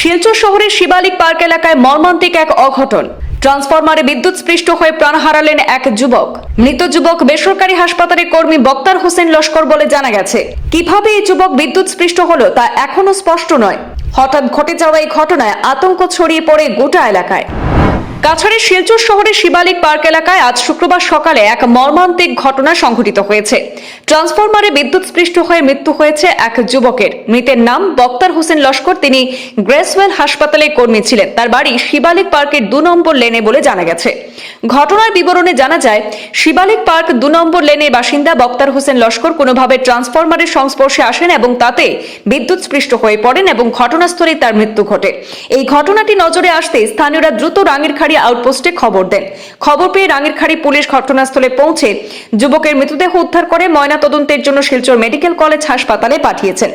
শিলচর শহরের শিবালিক পার্ক এলাকায় মর্মান্তিক এক অঘটন। ট্রান্সফরমারে বিদ্যুৎ স্পৃষ্ট হয়ে প্রাণ হারালেন এক যুবক। মৃত যুবক বেসরকারি হাসপাতালের কর্মী বক্তার হোসেন লস্কর বলে জানা গেছে। কীভাবে এই যুবক বিদ্যুৎ স্পৃষ্ট হলো তা এখনও স্পষ্ট নয়। হঠাৎ ঘটে যাওয়া এই ঘটনায় আতঙ্ক ছড়িয়ে পড়ে গোটা এলাকায়। কাছাড়ের শিলচর শহরের শিবালিক পার্ক এলাকায় আজ শুক্রবার সকালে এক মর্মান্তিক ঘটনা সংঘটিত হয়েছে। ট্রান্সফরমারে বিদ্যুৎ স্পৃষ্ট হয়ে মৃত্যু হয়েছে এক যুবকের। মৃতের নাম বক্তার হোসেন লস্কর। তিনি গ্রেসওয়েল হাসপাতালে কর্মী ছিলেন। তার বাড়ি শিবালিক পার্কের দু নম্বর লেনে বলে জানা গেছে। ঘটনার বিবরণে জানা যায়, শিবালিক পার্ক দু নম্বর লেনের বাসিন্দা বক্তার হোসেন লস্কর কোনোভাবে ট্রান্সফরমারের সংস্পর্শে আসেন এবং তাতে বিদ্যুৎ স্পৃষ্ট হয়ে পড়েন এবং ঘটনাস্থলেই তার মৃত্যু ঘটে। এই ঘটনাটি নজরে আসতে স্থানীয়রা দ্রুত রাঙ্গিরখাড়ি আউটপোস্টে খবর দেন। খবর পেয়ে রাঙ্গিরখাড়ি পুলিশ ঘটনাস্থলে পৌঁছে যুবকের মৃতদেহ উদ্ধার করে ময়না তদন্তের জন্য শিলচর মেডিকেল কলেজ হাসপাতালে পাঠিয়েছেন।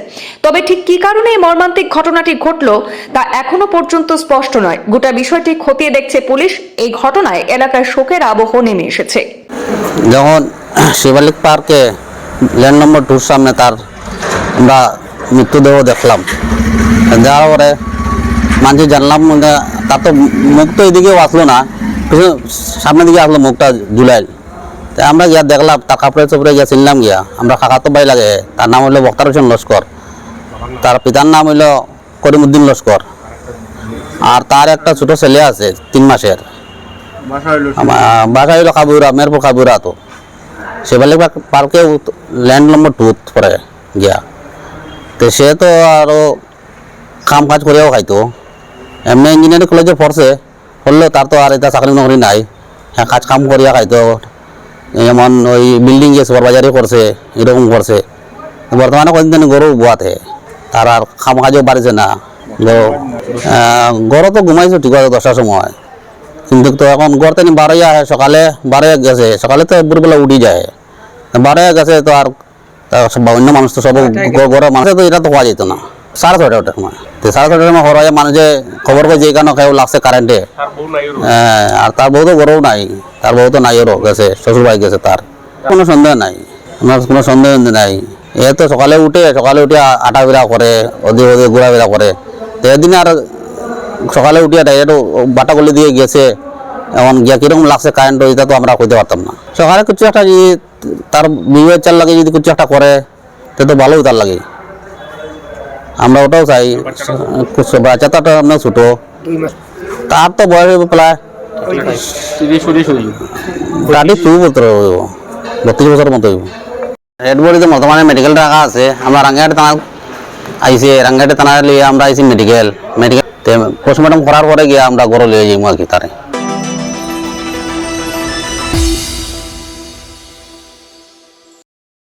তবে ঠিক কী কারণে এই মর্মান্তিক ঘটনাটি ঘটল তা এখনও পর্যন্ত স্পষ্ট নয়। গোটা বিষয়টি খতিয়ে দেখছে পুলিশ। এই ঘটনায় এলাকায় শোকের আবহ নেমে এসেছে। যখন শিবালিক পার্কে ল্যান্ড নম্বর টুর সামনে তার আমরা মৃত্যুদেহ দেখলাম, যাওয়ার পরে মানুষ জানলাম তার তো মুখ তো এদিকেও আসলো না। পিছনে সামনের দিকে আসলো মুখটা জুলাই তা আমরা গিয়া দেখলাম তার কাপড়ে চোপড়ে গিয়া চিনলাম গিয়া আমরা কাকা তো বাই লাগে। তার নাম হইল বক্তার হোসেন লস্কর। তার পিতার নাম হইল করিমুদ্দিন লস্কর। আর তার একটা ছোট ছেলে আছে তিন মাসের। বাসা হইল কাবুরা মেরপুর কাবুরা তো। শিবালিক পার্কে ল্যান্ড নম্বর টুত পরে গিয়া। তো সে তো আরও কাম কাজ করিয়াও খাইতো। এমনি ইঞ্জিনিয়ারিং কলেজে পড়ছে পড়লেও তার তো আর এটা চাকরি নকরি নাই। হ্যাঁ কাজ কাম করিয়া খাইতো। যেমন ওই বিল্ডিং যে সুপারভাইজারি করছে এরকম করছে। বর্তমানে কদিন গরু বুয়াতে। তার আর কাম কাজও বাড়ছে না। গরু তো ঘুমাইছো ঠিক আছে দশটার সময়। কিন্তু তো এখন গড় তেনি বারোই সকালে বারোই গেছে। সকালে তো ভোরবেলা উঠি যায়। বারোই গেছে তো আর সব- অন্য মানুষ তো সব গড়ের মানুষ তো এটা তো পাওয়া যেত না। সাড়ে ছয়টা ওটার সময়। তো সাড়ে ছয়টার সময় হরাই মানুষে খবর পাই যে কেন কেউ লাগছে কারেন্টে হ্যাঁ, আর তার বউ তো নাই তার বউ নাই ওরও গেছে শ্বশুর বাড়ি গেছে তার কোনো সন্দেহ নাই আমার কোনো সন্দেহ নাই। এ তো সকালে উঠে সকালে উঠে আটা বেড়া করে ওদিকে ওদিকে ঘোরা বেড়া করে তো এদিন আর সকালে উঠিয়া ডাইরেক্ট বাটা গলি দিয়ে গেছে এখন গিয়া কীরকম লাগছে কারেন্ট এটা তো আমরা কইতে পারতাম না। সকালে কিছু একটা যদি তার বিবেক চাল লাগে যদি কিছু একটা করে তো ভালোই তার লাগে। আমরা ওটাও চাই। বাচ্চাটা আপনার ছোটো। তার তো বয়স প্রায়। গাড়ি টু বলতে বত্রিশ বছর মতো হইব। হেড বডিতে বর্তমানে মেডিকেল রাখা আছে। আমরা রাঙ্গাহাটি থানা আইসি রাঙ্গাহাটি থানা লিয়ে আমরা আইসি মেডিকেল মেডিকেল পোস্টমর্টম করার পরে গিয়ে আমরা গড় লিয়ে যাইমু আর কি তারে।